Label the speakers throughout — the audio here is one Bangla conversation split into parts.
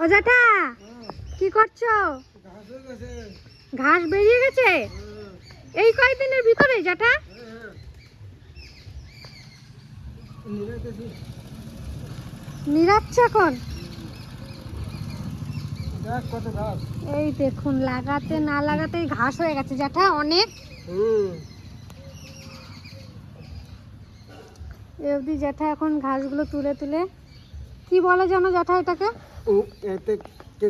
Speaker 1: ও জ্যাঠা কি করছ? ঘাস বেরিয়ে গেছে? এই কয়েকদিনের ভিতরে জ্যাঠা নিরাচ্ছে এখন। এই দেখুন, লাগাতে না লাগাতেই ঘাস হয়ে গেছে জ্যাঠা অনেক। এ অবধি জ্যাঠা এখন ঘাসগুলো তুলে তুলে, কি বলে জানো জ্যাঠা এটাকে?
Speaker 2: এতে কে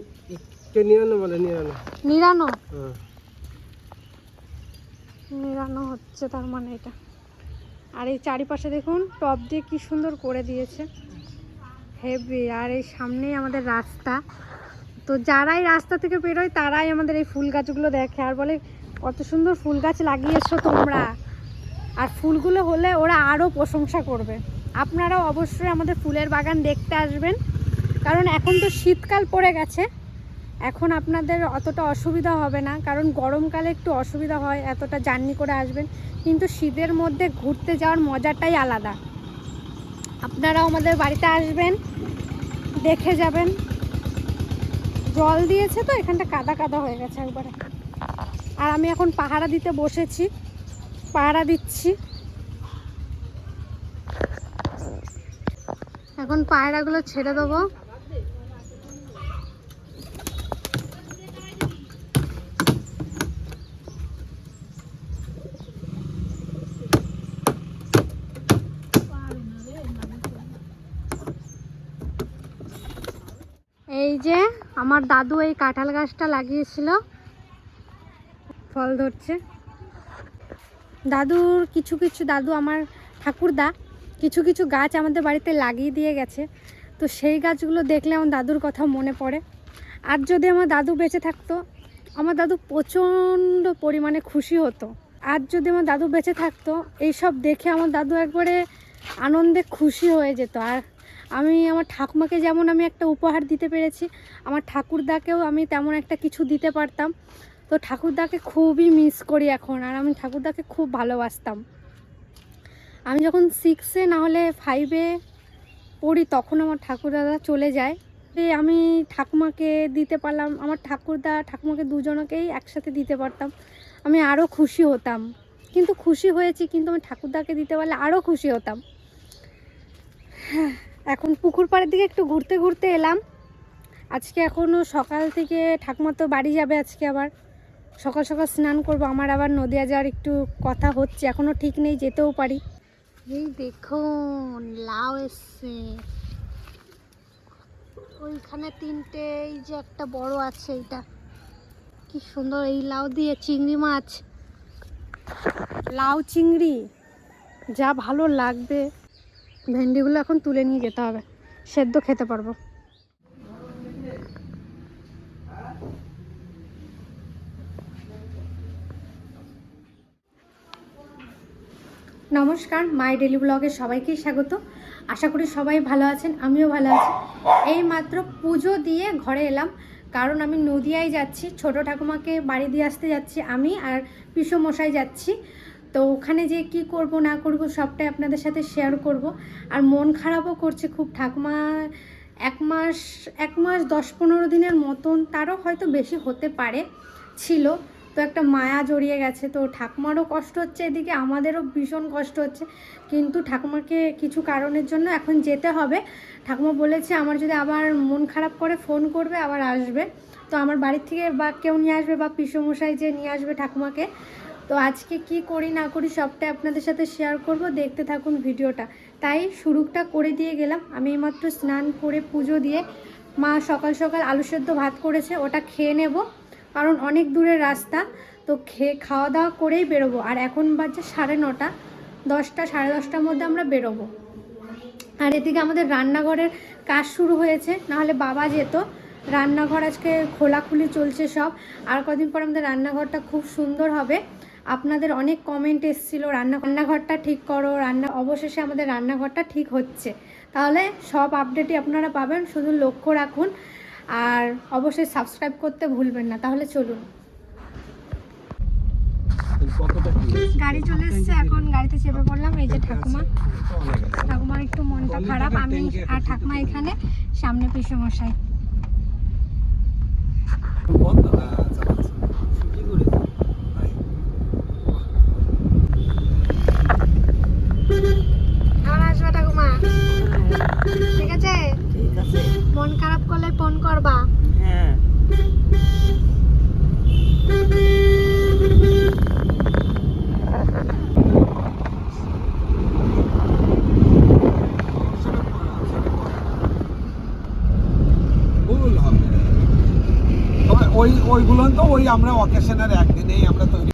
Speaker 2: কে নিরানো বলে নিরানো?
Speaker 1: নিরানো?
Speaker 2: হ্যাঁ।
Speaker 1: নিরানো হচ্ছে তার মানে এটা। আর এই চারিপাশে দেখুন টপ দিয়ে কি সুন্দর করে দিয়েছে। হেভি আর এই সামনেই আমাদের রাস্তা। তো যারাই রাস্তা থেকে বেরোয় তারাই আমাদের এই ফুল গাছগুলো দেখে। আর বলে কত সুন্দর ফুল গাছ লাগিয়েছো তোমরা। আর ফুলগুলো হলে ওরা আরও প্রশংসা করবে। আপনারা অবশ্যই আমাদের ফুলের বাগান দেখতে আসবেন। কারণ এখন তো শীতকাল পড়ে গেছে। এখন আপনাদের অতটা অসুবিধা হবে না, কারণ গরমকালে একটু অসুবিধা হয়, এতটা জার্নি করে আসবেন। কিন্তু শীতের মধ্যে ঘুরতে যাওয়ার মজাটাই আলাদা। আপনারাও আমাদের বাড়িতে আসবেন, দেখে যাবেন। জল দিয়েছে তো, এখানটা কাদা কাদা হয়ে গেছে একবারে। আর আমি এখন পাহারা দিতে বসেছি, পাহারা দিচ্ছি। এখন পায়রাগুলো ছেড়ে দেবো। এই যে আমার দাদু এই কাঁঠাল গাছটা লাগিয়েছিল। ফল ধরছে। দাদুর কিছু কিছু দাদু আমার ঠাকুরদা, কিছু কিছু গাছ আমাদের বাড়িতে লাগিয়ে দিয়ে গেছে। তো সেই গাছগুলো দেখলে আমার দাদুর কথা মনে পড়ে। আর যদি আমার দাদু বেঁচে থাকতো, আমার দাদু প্রচণ্ড পরিমাণে খুশি হতো। আর যদি আমার দাদু বেঁচে থাকতো, এইসব দেখে আমার দাদু একবারে আনন্দে খুশি হয়ে যেত। আর আমি আমার ঠাকুমাকে যেমন আমি একটা উপহার দিতে পেরেছি আমার ঠাকুরদাকেও আমি তেমন একটা কিছু দিতে পারতাম। তো ঠাকুরদাকে খুবই মিস করি এখন আর আমি ঠাকুরদাকে খুব ভালোবাসতাম। আমি যখন সিক্সে না হলে ফাইভে পড়ি তখন আমার ঠাকুরদাদা চলে যায়। আমি ঠাকুমাকে দিতে পারলাম আমার ঠাকুরদা ঠাকুমাকে দুজনকেই একসাথে দিতে পারতাম। আমি আরও খুশি হতাম। কিন্তু খুশি হয়েছি কিন্তু আমি ঠাকুরদাকে দিতে পারলে আরও খুশি হতাম। হ্যাঁ, এখন পুকুর পাড়ের দিকে একটু ঘুরতে ঘুরতে এলাম। আজকে এখনও সকাল থেকে ঠাকুমা তো বাড়ি যাবে আজকে আবার। সকাল সকাল স্নান করব আমার আবার নদিয়া যাওয়ার একটু কথা হচ্ছে এখনও ঠিক নেই যেতেও পারি। এই দেখুন লাউ এসছে। ওইখানে তিনটে এই যে একটা বড় আছে এইটা কি সুন্দর এই লাউ দিয়ে চিংড়ি মাছ। লাউ চিংড়ি যা ভালো লাগবে। ভেন্ডিগুলো এখন তুলে নিয়ে যেতে হবে। সেদ্ধ খেতে পারব। নমস্কার, মাই ডেলি ব্লগে সবাইকে স্বাগত। আশা করি সবাই ভালো আছেন, আমিও ভালো আছি। এই মাত্র পুজো দিয়ে ঘরে এলাম, কারণ আমি নদিয়ায় যাচ্ছি, ছোট ঠাকুমাকে বাড়ি দিয়ে আসতে যাচ্ছি, আমি আর পিসো মশাই যাচ্ছি। তো ওখানে যে কি করব, না করব, সবটাই আপনাদের সাথে শেয়ার করব। আর মন খারাপও করছে খুব, ঠাকুমা এক মাস এক মাস দশ পনেরো দিনের মতন তারও হয়তো বেশি হতে পারে, ছিল। তো একটা মায়া জড়িয়ে গেছে, তো ঠাকুমারও কষ্ট হচ্ছে এদিকে, আমাদেরও ভীষণ কষ্ট হচ্ছে। কিন্তু ঠাকুমাকে কিছু কারণের জন্য এখন যেতে হবে। ঠাকুমা বলেছে, আমার যদি আবার মন খারাপ করে ফোন করবে, আবার আসবে। তো আমার বাড়ির থেকে বা কেউ নিয়ে আসবে বা পিসমশাই যে নিয়ে আসবে ঠাকুমাকে তো আজকে কি করি না করি সবটাই আপনাদের সাথে শেয়ার করব, দেখতে থাকুন ভিডিওটা। তাই শুরুটা করে দিয়ে গেলাম। আমি এইমাত্র স্নান করে পুজো দিয়ে মা সকাল সকাল আলু সেদ্ধ ভাত করেছে, ওটা খেয়ে নেব। কারণ অনেক দূরের রাস্তা, তো খেয়ে খাওয়া দাওয়া করেই বেরোবো। আর এখন বাজে সাড়ে নটা, দশটা, সাড়ে দশটার মধ্যে আমরা বেরোবো। আর এদিকে আমাদের রান্নাঘরের কাজ শুরু হয়েছে, নাহলে বাবা যেত। রান্নাঘর আজকে খোলাখুলি চলছে সব। আর কদিন পর আমাদের রান্নাঘরটা খুব সুন্দর হবে। আপনাদের অনেক কমেন্ট এসেছিল, রান্না, রান্নাঘরটা ঠিক করো, রান্না, অবশেষে আমাদের রান্নাঘরটা ঠিক হচ্ছে। তাহলে সব আপডেটই আপনারা পাবেন, শুধু লক্ষ্য রাখুন আর অবশ্যই সাবস্ক্রাইব করতে ভুলবেন না। তাহলে চলুন। গাড়ি চলে এসছে, এখন গাড়িতে চেপে পড়লাম, এই যে ঠাকুমা। ঠাকুমার একটু মনটা খারাপ, আমি আর ঠাকুমা এখানে, সামনে পিসে মশাই
Speaker 3: বন্ধ হ্যাঁ চালাচ্ছে
Speaker 2: কি করে
Speaker 3: তাই।
Speaker 1: কেমন আসবে ঠাকুমা ঠিক আছে?
Speaker 4: ঠিক আছে।
Speaker 1: মন খারাপ করলে ফোন করবা।
Speaker 4: হ্যাঁ।
Speaker 3: ওই ওইগুলো তো ওই আমরা অকেশনের একদিনেই আমরা তৈরি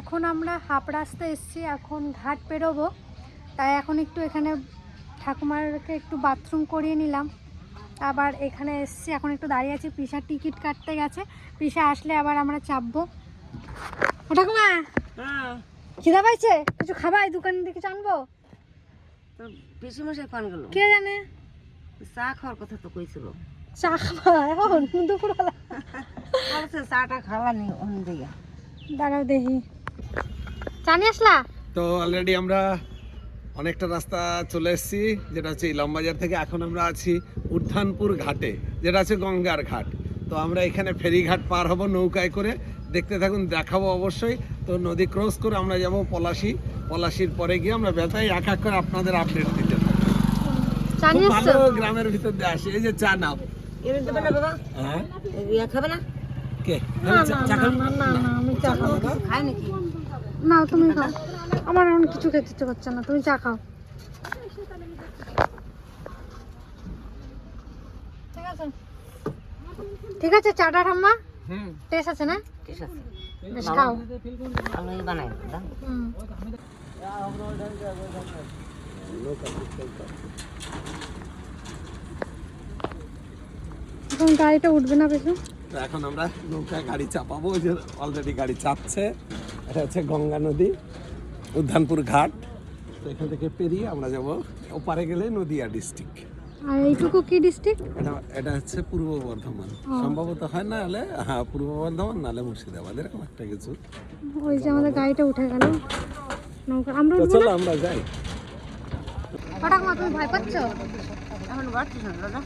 Speaker 1: এখন আমরা হাফ রাস্তা এসেছি এখন ঘাট পেরোবো। তাই এখন একটু এখানে ঠাকুমারকে একটু বাথরুম করিয়ে নিলাম। আবার এখানে এসেছি এখন একটু দাঁড়িয়ে আছি। পিসার টিকিট কাটতে গেছে। পিসা আসলে আবার আমরা চাপবো। ও ঠাকুমা!
Speaker 4: হ্যাঁ।
Speaker 1: খিদা পাইছে? কিছু খাবাই দোকান থেকে কিছু আনব?
Speaker 4: তো পিসি মশাই পান গেল
Speaker 1: কে জানে?
Speaker 4: চা খাওয়ার কথা তো কইছিল।
Speaker 1: চা খাবা? এখন দুপুরবেলা।
Speaker 4: বলছে চাটা খাওয়া নেই অন্য দিকে
Speaker 1: দাঁড়াও দেখি। চা নিয়ে আসলা?
Speaker 3: তো অলরেডি আমরা অনেকটা রাস্তা চলে এসেছি যেটা হচ্ছে ইলামবাজার থেকে। এখন আমরা আছি উত্থানপুর ঘাটে যেটা আছে গঙ্গার ঘাট। তো আমরা এখানে ফেরিঘাট পার হব নৌকায় করে। দেখতে থাকুন দেখাবো অবশ্যই। তো নদী ক্রস করে আমরা যাব পলাশি। পলাশির পরে গিয়ে আমরা বেতাই এক এক করে আপনাদের আপডেট দিতে থাকব। ভালো গ্রামের ভিতর দিয়ে আসি। এই যে চা নাও।
Speaker 4: না
Speaker 3: হ্যাঁ?
Speaker 4: খাবে না?
Speaker 3: কে?
Speaker 1: না না না না না না আমি চা খাব।
Speaker 4: খায় নাকি
Speaker 1: না তুমি খাও। আমার এখন কিছু খেতে ইচ্ছে করছে না তুমি চা খাও। ঠিক আছে। ঠিক আছে চাটা ঠাম্মা?
Speaker 3: হুম।
Speaker 1: টেস্ট আছে না? বেশ খাও।
Speaker 4: আমি বানাই
Speaker 1: হুম। এখন গাড়িটা উঠবে না বেশি?
Speaker 3: তো এখন আমরা নৌকায় গাড়ি চাপাবো যে অলরেডি গাড়ি চাপছে। এটা হচ্ছে গঙ্গা নদী। উদ্যানপুর ঘাট। তো এখান থেকে পেরিয়ে আমরা যাব ওপারে গেলে নদিয়া ডিস্ট্রিক্ট
Speaker 1: আর এইটুকু কি ডিস্ট্রিক্ট
Speaker 3: এটা এটা হচ্ছে পূর্ব বর্ধমান। সম্ভবত হয় না হলে হ্যাঁ পূর্ব বর্ধমান নাহলে মুর্শিদাবাদ এরকম একটা কিছু।
Speaker 1: ওই যে আমাদের গাড়িটা উঠে গেল। নৌকা আমরা
Speaker 3: চলো আমরা যাই।
Speaker 1: হঠাৎ তুমি ভয় পাচ্ছ?
Speaker 4: এখন দাদা?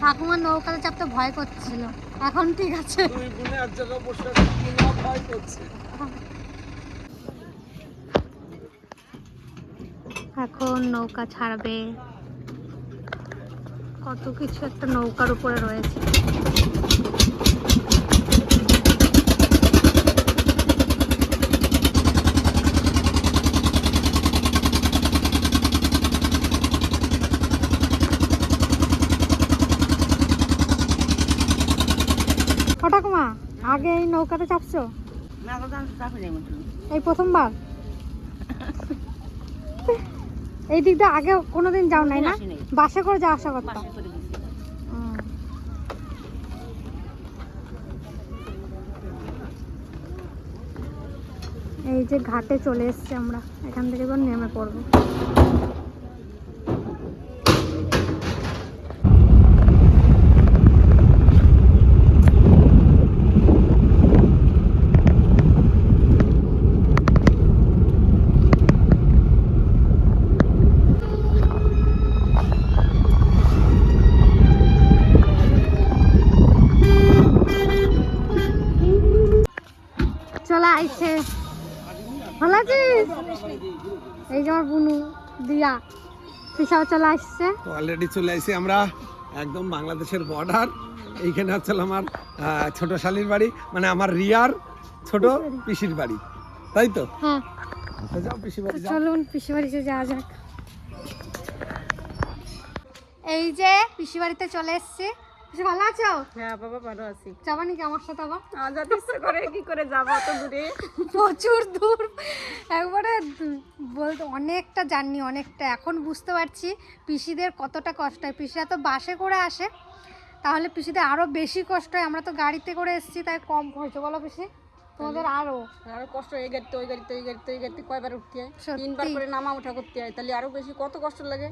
Speaker 1: ঠাকুমার নৌকাতে চাপতে ভয় করছিল। এখন ঠিক আছে
Speaker 3: তুই গুনে এক জায়গায় বসে ভয় করছে
Speaker 1: এখন নৌকা ছাড়বে। কত কিছু একটা নৌকার উপরে রয়েছে। ঠাকুমা আগে এই নৌকাতে চাপছো? এই প্রথমবার? এই দিকটা আগে কোনোদিন যাও নাই না? বাসে করে যাওয়া আসা করতাম। এই যে ঘাটে চলে এসছি আমরা এখান থেকে এবার নেমে পড়ব। এই যে আমার বুনু দিয়া। পিসাও চলে আসছে।
Speaker 3: অলরেডি চলে আসি আমরা একদম বাংলাদেশের বর্ডার এইখানে হচ্ছে আমার ছোট শালির বাড়ি মানে আমার রিয়ার ছোট পিসির বাড়ি। তাই তো?
Speaker 1: হ্যাঁ।
Speaker 3: তো যাও পিসি বাড়ি
Speaker 1: চলুন পিসি বাড়িতে যাওয়া যাক। এই যে পিসি বাড়িতে চলে এসছি। ভালো আছো?
Speaker 4: হ্যাঁ বাবা ভালো আছি।
Speaker 1: যাবা নাকি আমার সাথে আবার?
Speaker 4: যেতে ইচ্ছে করে কি করে যাব অত দূরে?
Speaker 1: প্রচুর দূর। একবারে বলতে অনেকটা জার্নি অনেকটা। এখন বুঝতে পারছি পিসিদের কতটা কষ্ট হয়। পিসিরা তো বাসে করে আসে। তাহলে পিসিদের আরও বেশি কষ্ট হয়। আমরা তো গাড়িতে করে এসেছি তাই কম হয়েছে বলো পিসি তোমাদের আরও
Speaker 5: আরও। কষ্ট এই গাড়িতে ওই গাড়িতে ওই গাড়িতে ওই গাড়িতে কয়বার উঠতে হয়? তিনবার করে নামা উঠা করতে হয়। তাহলে আরও বেশি কত কষ্ট লাগে?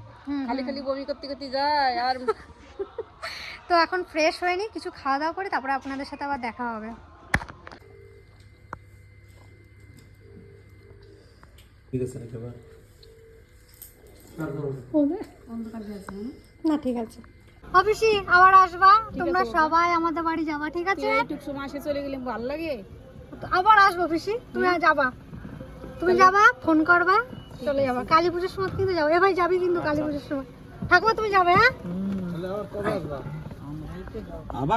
Speaker 5: খালি খালি বমি করতে করতে যায়। আর
Speaker 1: তো এখন ফ্রেশ হয়নি কিছু খাওয়া দাওয়া করে তারপরে আপনাদের সাথে আবার দেখা হবে। না ঠিক আছে। অফিসি আবার আসবা। তোমরা সবাই আমাদের বাড়ি যাবা ঠিক আছে?
Speaker 5: সময় চলে গেলে ভালো লাগে।
Speaker 1: তো আবার আসব অফিসি তুমি যাবা। তুমি যাবা ফোন করবা। চলে যাবা। কালী পুজোর সময় কিন্তু যাব। এ ভাই যাবি কিন্তু কালী পুজোর সময়। ঠাকুমা তুমি যাবে হ্যাঁ?
Speaker 3: Abajo.